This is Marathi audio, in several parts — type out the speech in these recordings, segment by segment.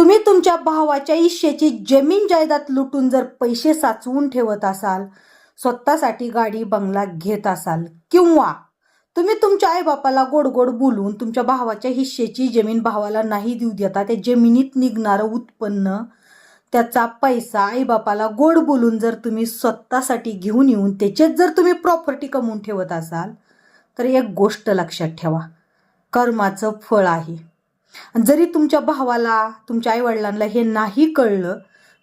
तुम्ही तुमच्या भावाच्या इष्याची जमीन जायदाद लुटून जर पैसे साचवून ठेवत असाल स्वतःसाठी गाडी बंगला घेत असाल किंवा तुम्ही तुमच्या आईबापाला गोड गोड बोलून तुमच्या भावाच्या हिश्शेची जमीन भावाला नाही देऊ देता त्या जमिनीत निघणारं उत्पन्न त्याचा पैसा आईबापाला गोड बोलून जर तुम्ही स्वतःसाठी घेऊन येऊन त्याचेच जर तुम्ही प्रॉपर्टी कमवून ठेवत असाल तर एक गोष्ट लक्षात ठेवा कर्माचं फळ आहे. जरी तुमच्या भावाला तुमच्या आईवडिलांना हे नाही कळलं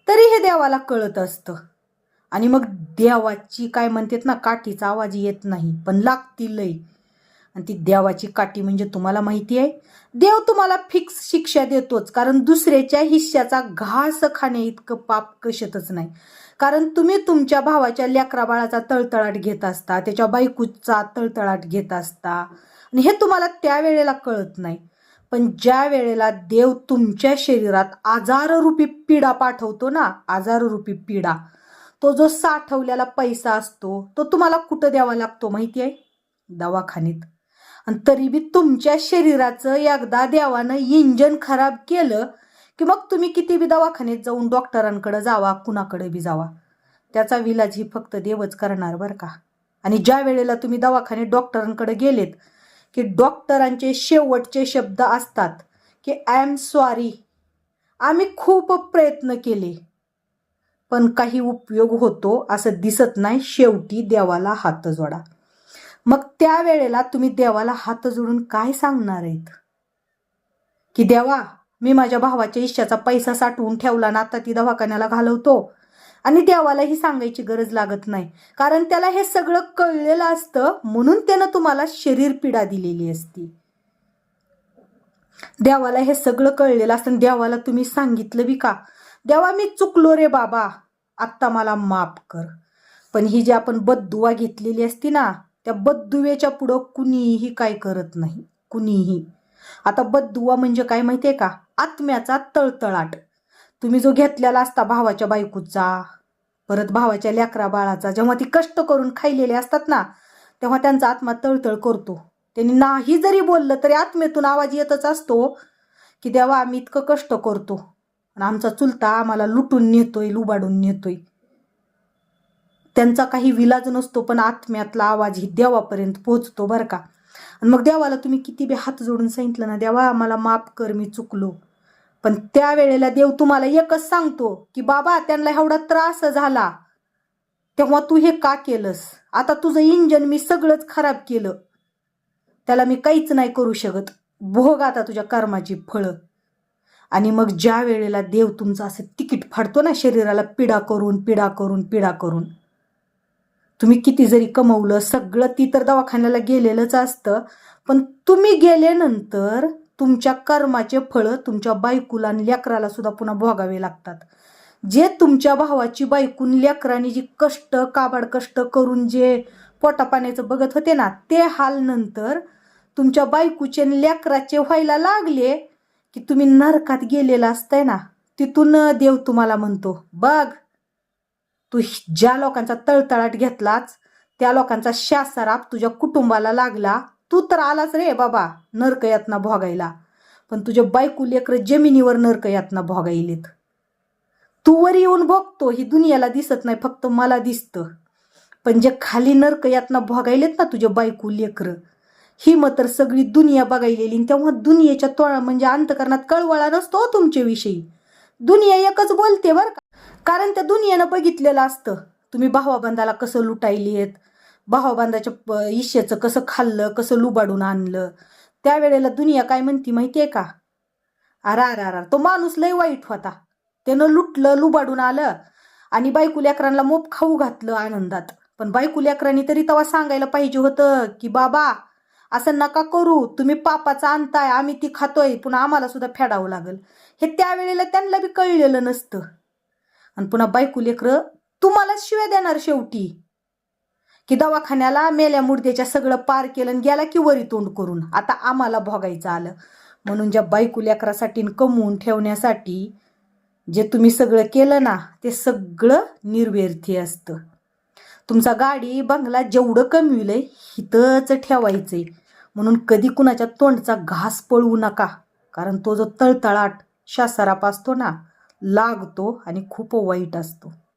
तरी हे देवाला कळत असतं. आणि मग देवाची काय म्हणतात ना काठीचा आवाज येत नाही पण लागती लय आणि ती देवाची काठी म्हणजे तुम्हाला माहिती आहे देव तुम्हाला फिक्स शिक्षा देतोच कारण दुसऱ्याच्या हिश्श्याचा घास खाणे इतकं पाप कशतच नाही. कारण तुम्ही तुमच्या भावाच्या लेकरा बाळाचा तळतळाट घेत असता त्याच्या बायकूचा तळतळाट घेत असता आणि हे तुम्हाला त्यावेळेला कळत नाही. पण ज्या वेळेला देव तुमच्या शरीरात आजाररूपी पिढा पाठवतो ना आजाररूपी पीडा तो जो साठवलेला पैसा असतो तो तुम्हाला कुठं द्यावा लागतो माहिती आहे? दवाखान्यात. आणि तरी बी तुमच्या शरीराचं एकदा देवानं इंजन खराब केलं की मग तुम्ही किती बी दवाखान्यात जाऊन डॉक्टरांकडे जावा कुणाकडे बी जावा. त्याचा विलाज ही फक्त देवच करणार बरं का? आणि ज्या वेळेला तुम्ही दवाखान्यात डॉक्टरांकडे गेलेत की डॉक्टरांचे शेवटचे शब्द असतात की आय एम सॉरी आम्ही खूप प्रयत्न केले पण काही उपयोग होतो असं दिसत नाही. शेवटी देवाला हात जोडा. मग त्यावेळेला तुम्ही देवाला हात जोडून काय सांगणार आहेत? की देवा मी माझ्या भावाच्या इच्छाचा पैसा साठवून ठेवला ना आता ती दवाखान्याला घालवतो. आणि देवालाही सांगायची गरज लागत नाही. कारण त्याला हे सगळं कळलेलं असतं म्हणून त्यानं तुम्हाला शरीर पीडा दिलेली असती. देवाला हे सगळं कळलेलं असतं आणि देवाला तुम्ही सांगितलं बी का? देवा मी चुकलो रे बाबा. आत्ता मला माफ कर. पण ही जी आपण बद्दुवा घेतलेली असती ना त्या बद्दुवेच्या पुढं कुणीही काय करत नाही. कुणीही. आता बद्दुवा म्हणजे काय माहितीये का? आत्म्याचा तळतळाट. तुम्ही जो घेतलेला असता भावाच्या बायकोचा परत भावाच्या लेकरा बाळाचा जेव्हा ती कष्ट करून खाईलेले असतात ना तेव्हा त्यांचा आत्मा तळतळ करतो. त्यांनी नाही जरी बोललं तरी आत्मेतून आवाज येतच असतो की देवा आम्ही इतकं कष्ट करतो. आणि आमचा चुलता आम्हाला लुटून नेतोय लुबाडून नेतोय. त्यांचा काही विलाज नसतो पण आत्म्यातला आवाज ही देवापर्यंत पोहोचतो बरं का. आणि मग देवाला तुम्ही किती बी हात जोडून सांगितलं ना देवा मला माफ कर मी चुकलो. पण त्यावेळेला देव तुम्हाला एकच सांगतो की बाबा त्यांना एवढा त्रास झाला. तेव्हा तू हे का केलंस? आता तुझं इंजन मी सगळंच खराब केलं. त्याला मी काहीच नाही करू शकत. भोग आता तुझ्या कर्माची फळं. आणि मग ज्या वेळेला देव तुमचं असं तिकीट फाडतो ना शरीराला पिडा करून पिडा करून पिडा करून. तुम्ही किती जरी कमवलं सगळं ती तर दवाखान्याला गेलेलंच असतं पण तुम्ही गेल्यानंतर तुमच्या कर्माचे फळं तुमच्या बायकूला आणि लेकराला सुद्धा पुन्हा भोगावे लागतात. जे तुमच्या भावाची बायकून लेकराने जी कष्ट काबाड कष्ट करून जे पोटापाण्याचं बघत होते ना ते हाल नंतर तुमच्या बायकूचे आणि लेकराचे व्हायला लागले की तुम्ही नरकात गेलेला असताय ना तिथून देव तुम्हाला म्हणतो बघ तू ज्या लोकांचा तळतळाट घेतलाच त्या लोकांचा शासाराप तुझ्या कुटुंबाला लागला तू तर आलाच रे बाबा नरक यातना भोगायला. पण तुझ्या बायको लेकर जमिनीवर नरक यातना भोगायलेत. तू वर येऊन भोगतो ही दुनियाला दिसत नाही फक्त मला दिसतं. पण जे खाली नरक यातना भोगायलेत ना तुझ्या बायको लेकर ही मग तर सगळी दुनिया बघायलेली तेव्हा दुनियेच्या तोळा म्हणजे अंतकरणात कळवळा नसतो हो तुमच्याविषयी. दुनिया एकच बोलते बरं का? कारण त्या दुनियेनं बघितलेलं असतं. तुम्ही भावाबंधाला कसं लुटायली आहेत भावाबंधाच्या प- इश्याचं कसं खाल्लं कसं लुबाडून आणलं त्यावेळेला दुनिया काय म्हणती माहितीये का? अरा अरा अरा तो माणूस लय वाईट होता. त्यानं लुटलं लुबाडून आलं आणि बायकू लेकरांना मोप खाऊ घातलं आनंदात. पण बायकू लेकरांनी तरी तेव्हा सांगायला पाहिजे होतं की बाबा असं नका करू. तुम्ही पापाचा आणताय आम्ही ती खातोय. पुन्हा आम्हाला सुद्धा फेडावं लागल. हे त्यावेळेला त्यांना बी कळलेलं नसतं. आणि पुन्हा बायकू लेकरं तुम्हाला शिव्या देणार शेवटी. की दवाखान्याला मेल्या मुर्द्याच्या सगळं पार केलं आणि गेला की वरी तोंड करून. आता आम्हाला भोगायचं आलं. म्हणून ज्या बायकू लेकरासाठी कमवून ठेवण्यासाठी जे तुम्ही सगळं केलं ना ते सगळं निर्व्यर्थी असतं. तुमचा गाडी बंगला जेवढं कमविलंय हिथंच ठेवायचंय. म्हणून कधी कुणाच्या तोंडचा घास पळवू नका. कारण तो जो तळतळाट शासराप असतो ना लागतो आणि खूप वाईट असतो.